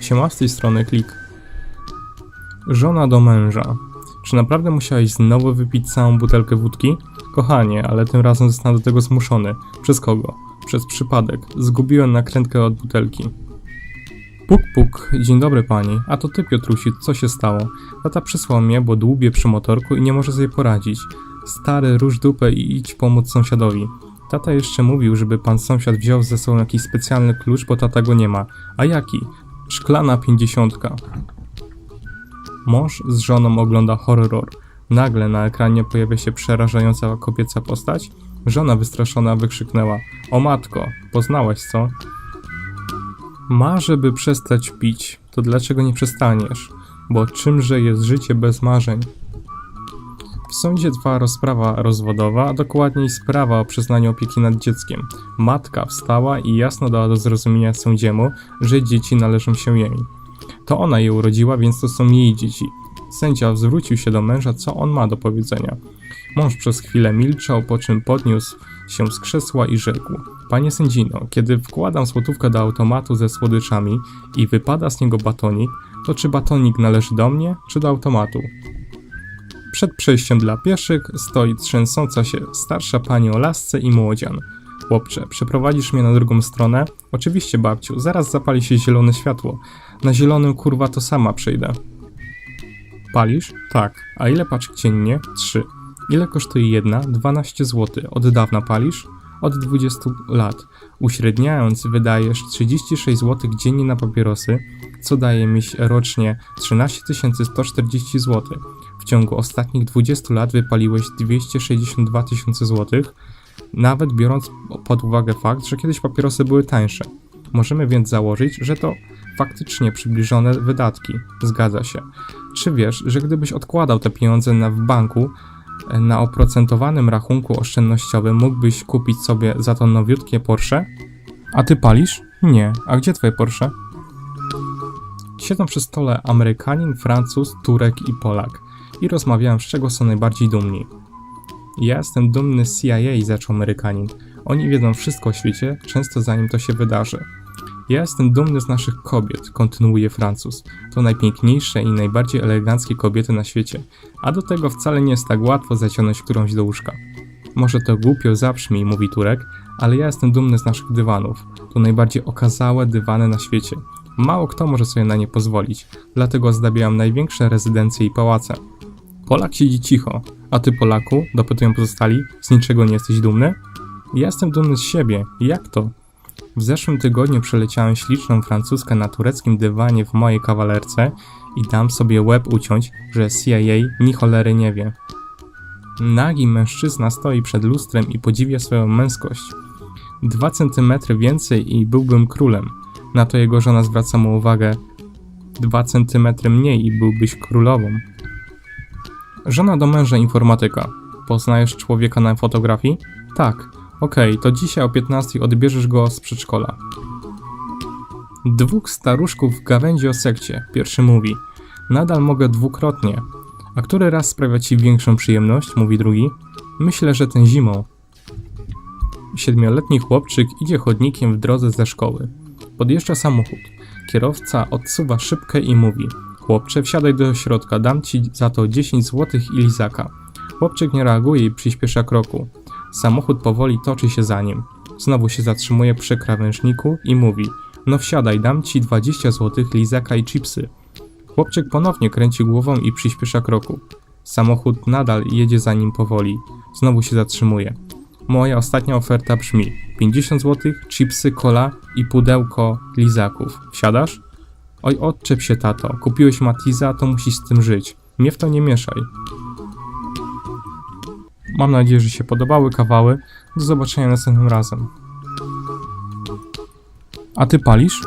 Siema z tej strony Klik. Żona do męża. Czy naprawdę musiałeś znowu wypić całą butelkę wódki? Kochanie, ale tym razem zostanę do tego zmuszony. Przez kogo? Przez przypadek. Zgubiłem nakrętkę od butelki. Puk, puk. Dzień dobry pani. A to ty, Piotrusi, co się stało? Tata przysłał mnie, bo dłubie przy motorku i nie może sobie poradzić. Stary, rusz dupę i idź pomóc sąsiadowi. Tata jeszcze mówił, żeby pan sąsiad wziął ze sobą jakiś specjalny klucz, bo tata go nie ma. A jaki? Szklana pięćdziesiątka. Mąż z żoną ogląda horror. Nagle na ekranie pojawia się przerażająca kobieca postać. Żona wystraszona wykrzyknęła: O matko, poznałaś co? Marzę, by przestać pić. To dlaczego nie przestaniesz? Bo czymże jest życie bez marzeń? W sądzie trwa rozprawa rozwodowa, a dokładniej sprawa o przyznaniu opieki nad dzieckiem. Matka wstała i jasno dała do zrozumienia sędziemu, że dzieci należą się jej. To ona je urodziła, więc to są jej dzieci. Sędzia zwrócił się do męża, co on ma do powiedzenia. Mąż przez chwilę milczał, po czym podniósł się z krzesła i rzekł: Panie sędzino, kiedy wkładam złotówkę do automatu ze słodyczami i wypada z niego batonik, to czy batonik należy do mnie, czy do automatu? Przed przejściem dla pieszych stoi trzęsąca się starsza pani o lasce i młodzian. Chłopcze, przeprowadzisz mnie na drugą stronę? Oczywiście, babciu, zaraz zapali się zielone światło. Na zielonym kurwa to sama przejdę. Palisz? Tak. A ile paczek dziennie? Trzy. Ile kosztuje jedna? 12 zł. Od dawna palisz? Od 20 lat. Uśredniając, wydajesz 36 zł dziennie na papierosy, co daje mi rocznie 13 140 zł. W ciągu ostatnich 20 lat wypaliłeś 262 tysiące złotych, nawet biorąc pod uwagę fakt, że kiedyś papierosy były tańsze. Możemy więc założyć, że to faktycznie przybliżone wydatki. Zgadza się. Czy wiesz, że gdybyś odkładał te pieniądze na, w banku, na oprocentowanym rachunku oszczędnościowym mógłbyś kupić sobie za to nowiutkie Porsche? A ty palisz? Nie. A gdzie twoje Porsche? Siedzą przy stole Amerykanin, Francuz, Turek i Polak i rozmawiałem z czego są najbardziej dumni. Ja jestem dumny z CIA, zaczął Amerykanin. Oni wiedzą wszystko o świecie, często zanim to się wydarzy. Ja jestem dumny z naszych kobiet, kontynuuje Francuz. To najpiękniejsze i najbardziej eleganckie kobiety na świecie, a do tego wcale nie jest tak łatwo zaciągnąć którąś do łóżka. Może to głupio zabrzmi, mówi Turek, ale ja jestem dumny z naszych dywanów. To najbardziej okazałe dywany na świecie. Mało kto może sobie na nie pozwolić, dlatego zdabiałam największe rezydencje i pałace. Polak siedzi cicho. A ty, Polaku, dopytują pozostali, z niczego nie jesteś dumny? Ja jestem dumny z siebie. Jak to? W zeszłym tygodniu przeleciałem śliczną francuskę na tureckim dywanie w mojej kawalerce i dam sobie łeb uciąć, że CIA ni cholery nie wie. Nagi mężczyzna stoi przed lustrem i podziwia swoją męskość. Dwa centymetry więcej i byłbym królem. Na to jego żona zwraca mu uwagę. Dwa centymetry mniej i byłbyś królową. Żona do męża informatyka. Poznajesz człowieka na fotografii? Tak. Okej, to dzisiaj o 15 odbierzesz go z przedszkola. Dwóch staruszków w gawędzi o sekcie. Pierwszy mówi: Nadal mogę dwukrotnie. A który raz sprawia ci większą przyjemność? Mówi drugi. Myślę, że ten zimą. Siedmioletni chłopczyk idzie chodnikiem w drodze ze szkoły. Podjeżdża samochód. Kierowca odsuwa szybkę i mówi: Chłopcze, wsiadaj do środka, dam ci za to 10 zł i lizaka. Chłopczyk nie reaguje i przyspiesza kroku. Samochód powoli toczy się za nim. Znowu się zatrzymuje przy krawężniku i mówi: No wsiadaj, dam ci 20 zł, lizaka i chipsy. Chłopczyk ponownie kręci głową i przyspiesza kroku. Samochód nadal jedzie za nim powoli. Znowu się zatrzymuje. Moja ostatnia oferta brzmi: 50 zł, chipsy, cola i pudełko lizaków. Wsiadasz? Oj, odczep się, tato. Kupiłeś Matiza, to musisz z tym żyć. Mnie w to nie mieszaj. Mam nadzieję, że się podobały kawały. Do zobaczenia następnym razem. A ty palisz?